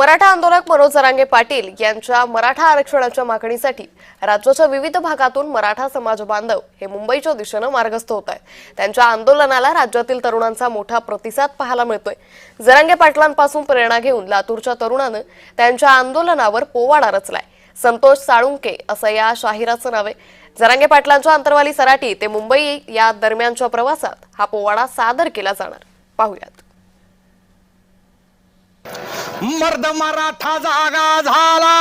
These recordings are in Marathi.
मराठा आंदोलक मनोज जरांगे पाटील यांच्या मराठा आरक्षणाच्या मागणीसाठी राज्याच्या विविध भागातून मराठा समाज बांधव हे मुंबईच्या दिशेनं मार्गस्थ होत आहेत. त्यांच्या आंदोलनाला राज्यातील तरुणांचा मोठा प्रतिसाद पाहायला मिळतोय. जरांगे पाटलांपासून प्रेरणा घेऊन लातूरच्या तरुणानं त्यांच्या आंदोलनावर पोवाडा रचलाय. संतोष साळुंके असं या शाहिराचं नाव आहे. जरांगे पाटलांच्या अंतरवाली सराटी ते मुंबई या दरम्यानच्या प्रवासात हा पोवाडा सादर केला जाणार. पाहूयात. मर्द मराठा जागा झाला.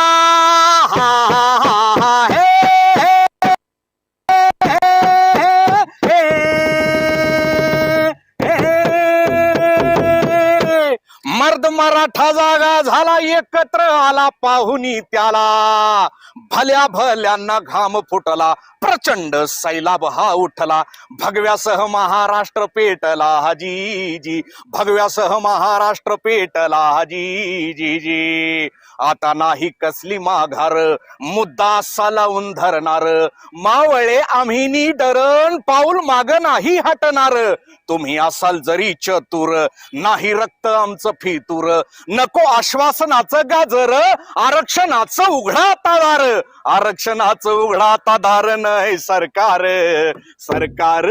अर्ध मराठा जागा झाला एकत्र आला पाहुनी त्याला. भल्या भल्यांना घाम फुटला प्रचंड सैलाब हा उठला. भगव्यासह महाराष्ट्र पेटला हजी जी भगव्यासह महाराष्ट्र पेटला हाजी जी जी आता नाही कसली माघार मुद्दा असा लावून धरणार. मावळे आम्ही डरण पाऊल माग नाही हटणार. तुम्ही असाल जरी चतुर नाही रक्त आमचं फितूर. नको आश्वासनाचं गाजर आरक्षणाचं उघडा तादार. आरक्षणाचं उघडा तादार नाही सरकार. सरकार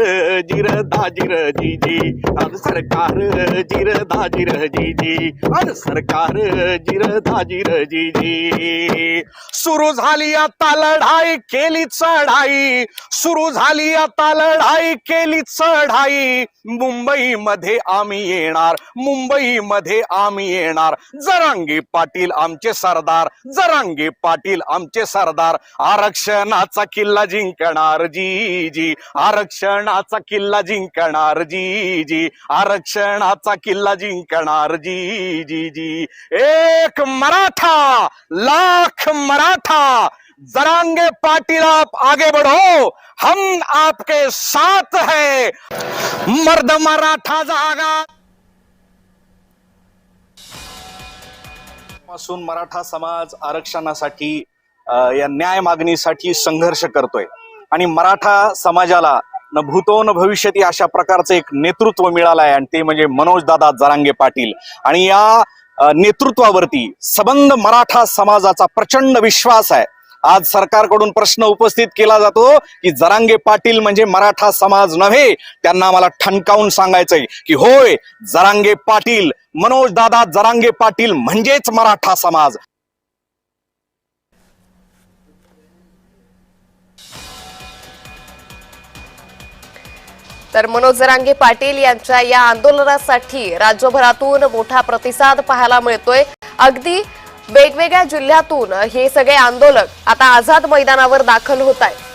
जिर दाजिर जी. जी सरकार जिर दाजिर जी. जी सरकार जिर दाजिर जी. सुरू झाली आता लढाई केली चढाई. सुरू झाली आता लढाई केली चढाई. मुंबई मध्ये आम्ही येणार मुंबई मध्ये आम्ही येणार. जरांगे पाटील आमचे सरदार जरांगे पाटील आमचे सरदार. आरक्षणाचा किल्ला जिंकणार जी जी. आरक्षणाचा किल्ला जिंकणार जी जी. आरक्षणाचा किल्ला जिंकणार जी जी जी. एक मराठा लाख मराठा जरांगे पाटिल आप आगे बढ़ो। हम आपके साथ है। मर्द मराठा जागा पासून मराठा समाज आरक्षणासाठी या न्याय मागणीसाठी संघर्ष करतोय. आणि मराठा समाजाला न भूतो न भविष्यती अशा प्रकारचं एक नेतृत्व मिळालं आहे आणि ते म्हणजे मनोज दादा जरांगे पाटील. आणि या नेतृत्वावरती सबंध मराठा समाजाचा प्रचंड विश्वास आहे. आज सरकारकडून प्रश्न उपस्थित केला जातो की जरांगे पाटील म्हणजे मराठा समाज नव्हे त्यांना मला ठणकावून सांगायचंय की होय जरांगे पाटील मनोज दादा जरांगे पाटील म्हणजेच मराठा समाज. तर मनोज जरांगे पाटील यांच्या या आंदोलनासाठी राज्यभरातून मोठा प्रतिसाद पाहायला मिळतोय. अगदी वेगवेगळ्या जिल्ह्यातून हे सगळे आंदोलक आता आझाद मैदानावर दाखल होत आहेत.